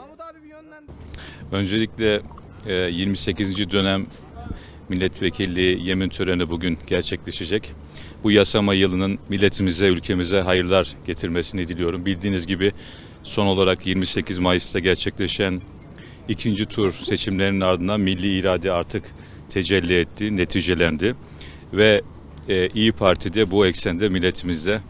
Mahmut abi bir. Öncelikle e, 28. dönem milletvekilliği yemin töreni bugün gerçekleşecek. Bu yasama yılının milletimize, ülkemize hayırlar getirmesini diliyorum. Bildiğiniz gibi son olarak 28 Mayıs'ta gerçekleşen ikinci tur seçimlerinin ardından milli irade artık tecelli etti, neticelendi. Ve e, İyi Parti de bu eksende milletimizde,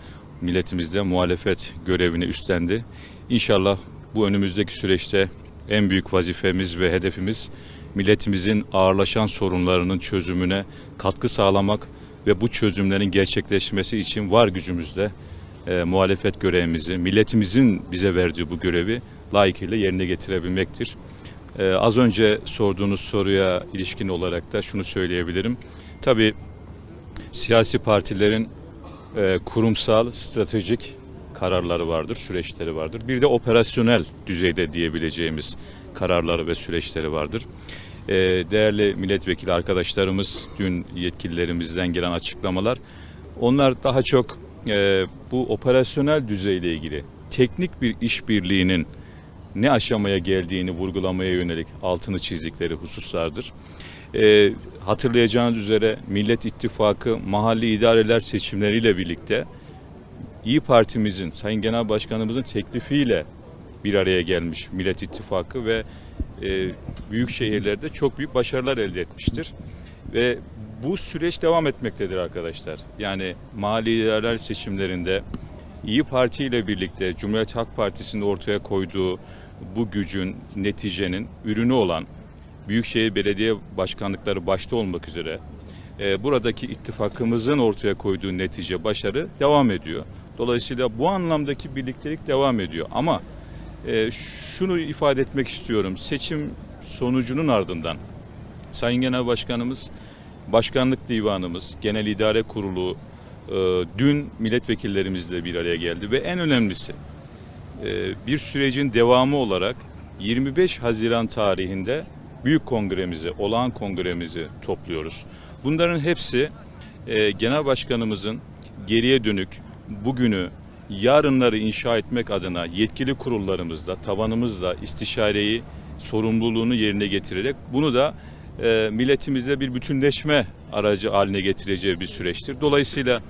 milletimizde muhalefet görevini üstlendi. İnşallah bu önümüzdeki süreçte en büyük vazifemiz ve hedefimiz milletimizin ağırlaşan sorunlarının çözümüne katkı sağlamak ve bu çözümlerin gerçekleşmesi için var gücümüzle e, muhalefet görevimizi, milletimizin bize verdiği bu görevi layıkıyla yerine getirebilmektir. E, az önce sorduğunuz soruya ilişkin olarak da şunu söyleyebilirim. Tabii siyasi partilerin e, kurumsal, stratejik kararları vardır, süreçleri vardır. Bir de operasyonel düzeyde diyebileceğimiz kararları ve süreçleri vardır. E, değerli milletvekili arkadaşlarımız, dün yetkililerimizden gelen açıklamalar, onlar daha çok e, bu operasyonel düzeyle ilgili teknik bir işbirliğinin ne aşamaya geldiğini vurgulamaya yönelik altını çizdikleri hususlardır. E, hatırlayacağınız üzere Millet İttifakı mahalli idareler seçimleriyle birlikte İyi Partimizin, Sayın Genel Başkanımızın teklifiyle bir araya gelmiş Millet İttifakı ve e, büyük şehirlerde çok büyük başarılar elde etmiştir. Ve bu süreç devam etmektedir arkadaşlar. Yani mahalli idareler seçimlerinde İyi Parti ile birlikte Cumhuriyet Halk Partisi'nin ortaya koyduğu bu gücün, neticenin ürünü olan Büyükşehir Belediye Başkanlıkları başta olmak üzere e, buradaki ittifakımızın ortaya koyduğu netice, başarı devam ediyor. Dolayısıyla bu anlamdaki birliktelik devam ediyor. Ama e, şunu ifade etmek istiyorum. Seçim sonucunun ardından Sayın Genel Başkanımız, Başkanlık Divanımız, Genel İdare Kurulu e, dün milletvekillerimizle bir araya geldi ve en önemlisi e, bir sürecin devamı olarak 25 Haziran tarihinde büyük kongremizi, olağan kongremizi topluyoruz. Bunların hepsi e, genel başkanımızın geriye dönük bugünü, yarınları inşa etmek adına yetkili kurullarımızla, tabanımızla istişareyi, sorumluluğunu yerine getirerek bunu da e, milletimizle bir bütünleşme aracı haline getireceği bir süreçtir. Dolayısıyla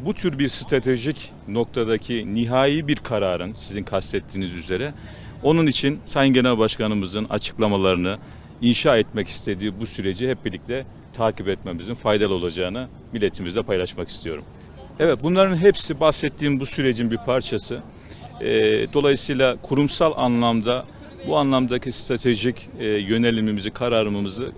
bu tür bir stratejik noktadaki nihai bir kararın sizin kastettiğiniz üzere onun için Sayın Genel Başkanımızın açıklamalarını inşa etmek istediği bu süreci hep birlikte takip etmemizin faydalı olacağını milletimizle paylaşmak istiyorum. Evet bunların hepsi bahsettiğim bu sürecin bir parçası. Ee, dolayısıyla kurumsal anlamda bu anlamdaki stratejik e, yönelimimizi, kararımızı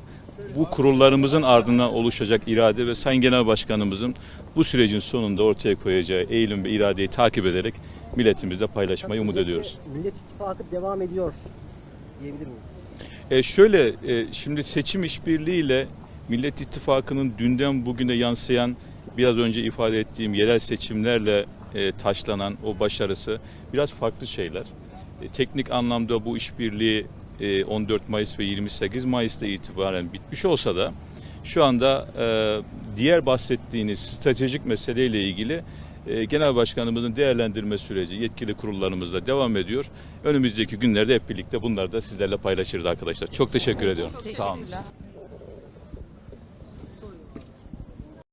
bu kurullarımızın ardından oluşacak irade ve Sayın Genel Başkanımızın bu sürecin sonunda ortaya koyacağı eğilim ve iradeyi takip ederek milletimizle paylaşmayı umut ediyoruz. Millet İttifakı devam ediyor diyebilir miyiz? E şöyle e, şimdi seçim işbirliğiyle Millet İttifakı'nın dünden bugüne yansıyan biraz önce ifade ettiğim yerel seçimlerle e, taşlanan o başarısı biraz farklı şeyler. E, teknik anlamda bu işbirliği e, 14 Mayıs ve 28 Mayıs'ta itibaren bitmiş olsa da şu anda e, diğer bahsettiğiniz stratejik meseleyle ilgili e, Genel Başkanımızın değerlendirme süreci yetkili kurullarımızla devam ediyor. Önümüzdeki günlerde hep birlikte bunları da sizlerle paylaşırız arkadaşlar. Çok teşekkür ediyorum. Sağ olun.